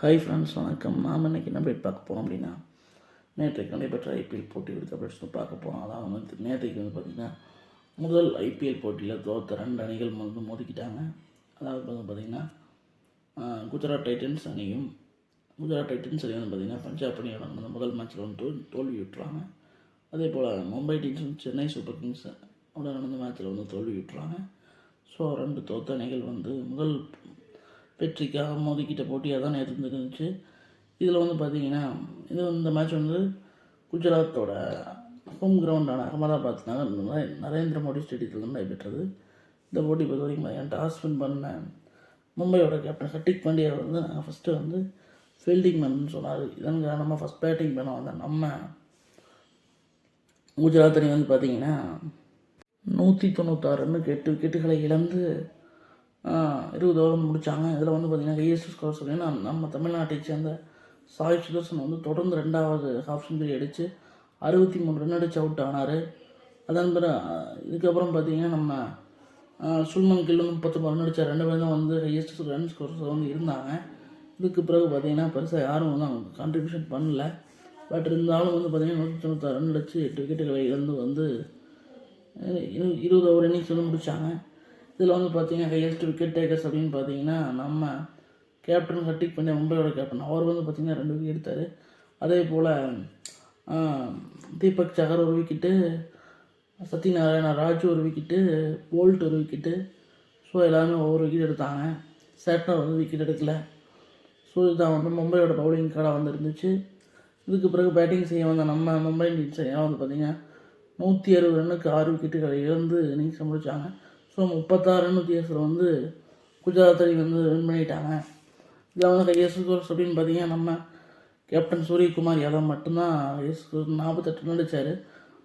Hi friends வணக்கம். நாம் இன்றைக்கி என்ன அப்டேட் பார்க்க போகிறோம் அப்படின்னா நேற்றைக்கு நடைபெற்ற ஐபிஎல் போட்டி குறித்த அப்டேட்ஸ் பார்க்க போகிறோம் அதான் வந்து நேற்றைக்கு வந்து பார்த்திங்கன்னா முதல் ஐபிஎல் போட்டியில் தோற்ற ரெண்டு அணிகள் வந்து மோதிக்கிட்டாங்க. அதாவது வந்து பார்த்திங்கன்னா குஜராத் டைட்டன்ஸ் அணியும் குஜராத் டைட்டன்ஸ் அணி வந்து பார்த்திங்கன்னா பஞ்சாப் அணியோட வந்து முதல் மேட்ச்சில் வந்து தோல் தோல்வி விட்டுறாங்க. அதே போல் மும்பை டீம்ஸும் சென்னை சூப்பர் கிங்ஸ் ஓட நடந்த மேட்ச்சில் வந்து தோல்வி விட்டுறாங்க. ஸோ ரெண்டு தோத்த அணிகள் வந்து முதல் வெற்றிக்காக மோதிக்கிட்ட போட்டியாக தான் நேற்று இருந்துச்சு. இதில் வந்து பார்த்தீங்கன்னா இது இந்த மேட்ச் வந்து குஜராத்தோட ஹோம் கிரவுண்டான அகமதாபாத் நகர் நரேந்திர மோடி ஸ்டேடியத்தில் தான் நடைபெற்றது. இந்த போட்டி பொறுத்த வரைக்கும் பார்த்தீங்கன்னா டாஸ் வின் பண்ண மும்பையோட கேப்டன் ஹர்டிக் பாண்டியா வந்து நாங்கள் ஃபஸ்ட்டு வந்து ஃபீல்டிங் பண்ணணும்னு சொன்னார். இதன் காரணமாக ஃபஸ்ட் பேட்டிங் பண்ண வந்த நம்ம குஜராத் அணி வந்து பார்த்தீங்கன்னா நூற்றி தொண்ணூத்தாறு கெட்டு எட்டு விக்கெட்டுகளை இழந்து இருபது ஓவர் முடித்தாங்க இதில் வந்து பார்த்திங்கன்னா ஐஎஸ்எஸ் ஸ்கோர் சொல்லிங்கன்னா நம்ம தமிழ்நாட்டை சேர்ந்த சாய் சுதர்சன் வந்து தொடர்ந்து ரெண்டாவது ஹாஃப் செஞ்சுரி அடித்து அறுபத்தி மூணு ரன் அடிச்சு அவுட் ஆனார். அதன் பிறகு இதுக்கப்புறம் பார்த்தீங்கன்னா நம்ம சுல்மன் கில் வந்து முப்பத்தொம்பது ரன் அடித்தார் ரெண்டு பேரும் தான் வந்து ஹையஸ்ட் ரன் ஸ்கோர்ஸ் வந்து இருந்தாங்க. இதுக்கு பிறகு பார்த்தீங்கன்னா பெருசாக யாரும் வந்து அவங்க கான்ட்ரிபியூஷன் பண்ணல. பட் இருந்தாலும் வந்து பார்த்தீங்கன்னா நூற்றி தொண்ணூத்தாறு ரன் அடித்து எட்டு விக்கெட்டுகளை இழந்து வந்து இரு- இருபது ஓவர் இன்னிங்ஸ் வந்து முடித்தாங்க இதில் வந்து பார்த்தீங்கன்னா ஹையஸ்ட் விக்கெட் டேக்கர்ஸ் அப்படின்னு பார்த்தீங்கன்னா நம்ம கேப்டன் ஹர்டிக் பாண்டியா மும்பையோட கேப்டன். அவர் வந்து பார்த்திங்கன்னா ரெண்டு விக்கெட் எடுத்தார். அதே போல் தீபக் சஹர் ஒரு விக்கெட்டு சத்யநாராயண ராஜு ஒரு விக்கெட்டு போல்ட் ஒரு விக்கெட்டு ஸோ எல்லாருமே ஒவ்வொரு விக்கெட் எடுத்தாங்க. சேட்னர் வந்து விக்கெட் எடுக்கல. ஸோ இதுதான் வந்து மும்பையோட பவுலிங் கார்டாக வந்து இருந்துச்சு. இதுக்கு பிறகு பேட்டிங் செய்ய வந்த நம்ம மும்பை இந்தியன்ஸ் ஏன் வந்து பார்த்திங்கன்னா நூற்றி அறுபது ரன்னுக்கு ஆறு விக்கெட்டுகளை இழந்து இன்னிங்ஸ் முடித்தாங்க ஸோ முப்பத்தாறு ரன் வித்தியாசத்தில் வந்து குஜராத் அணி வந்து வின் பண்ணிட்டாங்க. இதில் வந்து ஹையஸ்ட் ஸ்கோர்ஸ் அப்படின்னு பார்த்தீங்கன்னா நம்ம கேப்டன் சூரியகுமார் யாதவ் மட்டும்தான் ஹையஸ்ட் நாற்பத்தெட்டு நடிச்சார்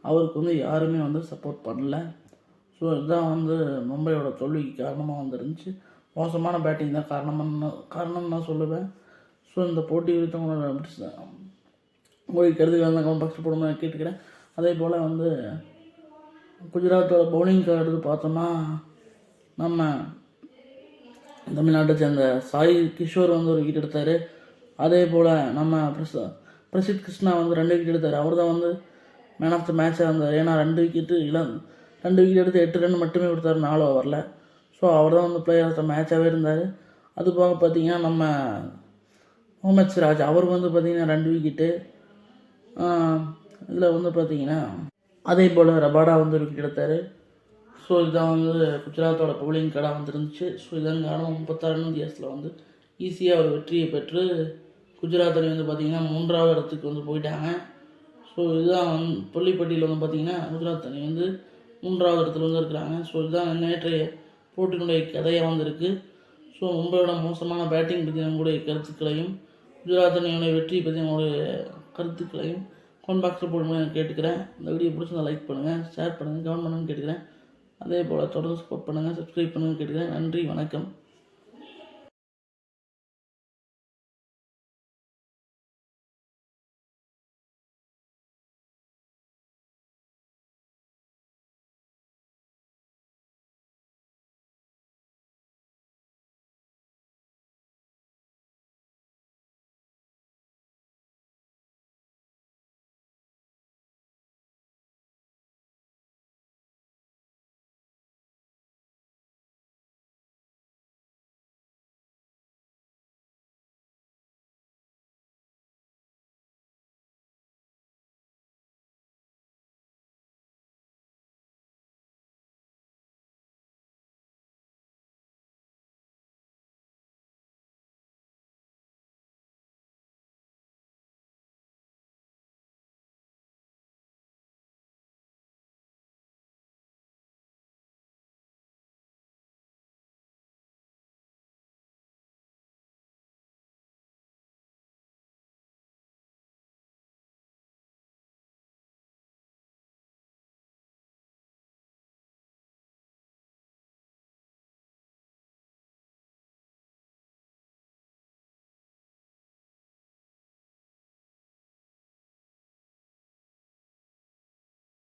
அவருக்கு வந்து யாருமே வந்து சப்போர்ட் பண்ணல. ஸோ இதுதான் வந்து மும்பையோட தோல்விக்கு காரணமாக வந்துருந்துச்சு. மோசமான பேட்டிங் தான் காரணமாக காரணம் நான் சொல்லுவேன். ஸோ இந்த போட்டி குறித்து உங்களோட உங்களுக்கு கருதுகள் தான் கமெண்ட் பாக்ஸில் கேட்டுக்கிறேன். அதே போல் வந்து குஜராத்தோட பவுலிங் எடுத்து பார்த்தோம்னா நம்ம தமிழ்நாட்டை சேர்ந்த சாய் கிஷோர் வந்து ஒரு விக்கெட் எடுத்தார். அதே போல் நம்ம பிரச பிரசித் கிருஷ்ணா வந்து ரெண்டு விக்கெட் எடுத்தார். அவர் தான் வந்து மேன் ஆஃப் த மேட்சாக இருந்தார். ஏன்னா ரெண்டு விக்கெட்டு இளம் ரெண்டு விக்கெட் எடுத்து எட்டு ரன் மட்டுமே கொடுத்தாரு. நாலு ஓவரில் ஸோ அவர் தான் வந்து பிளேயர் ஆஃப் த மேட்சாகவே இருந்தார். அது போக பார்த்திங்கன்னா நம்ம முகமது சிராஜ் அவர் வந்து பார்த்திங்கன்னா ரெண்டு விக்கெட்டு இதில் வந்து பார்த்திங்கன்னா அதே போல் ரபாடா வந்து ஒரு விக்கெட் எடுத்தார் ஸோ இதான் வந்து குஜராத்தோட பவுலிங் கடை வந்துருந்துச்சு. ஸோ இதன் காரணம் முப்பத்தாறு ரன் வித்தியாசத்தில் வந்து ஈஸியாக ஒரு வெற்றியை பெற்று குஜராத் அணி வந்து பார்த்திங்கன்னா மூன்றாவது இடத்துக்கு வந்து போயிட்டாங்க. ஸோ இதுதான் வந்து புள்ளிப்பட்டியில் வந்து பார்த்திங்கன்னா குஜராத் அணி வந்து மூன்றாவது இடத்துல வந்து இருக்கிறாங்க. ஸோ இதுதான் நேற்றைய போட்டியினுடைய கதையாக வந்திருக்கு ஸோ மும்பையோட மோசமான பேட்டிங் பற்றி நம்மளுடைய கருத்துக்களையும் குஜராத் அணியோட வெற்றி பற்றி நம்மளுடைய கருத்துக்களையும் கமெண்ட் பாக்ஸில் போடுங்க கேட்டுக்கிறேன். இந்த வீடியோ பிடிச்சிருந்தா லைக் பண்ணுங்கள் ஷேர் பண்ணுங்கள் கமெண்ட் பண்ணுங்கன்னு கேட்டுக்கிறேன். அதே போல் தொடர்ந்து சப்போர்ட் பண்ணுங்கள் சப்ஸ்கிரைப் பண்ணுங்கன்னு கேட்டுக்கிறேன். நன்றி வணக்கம்.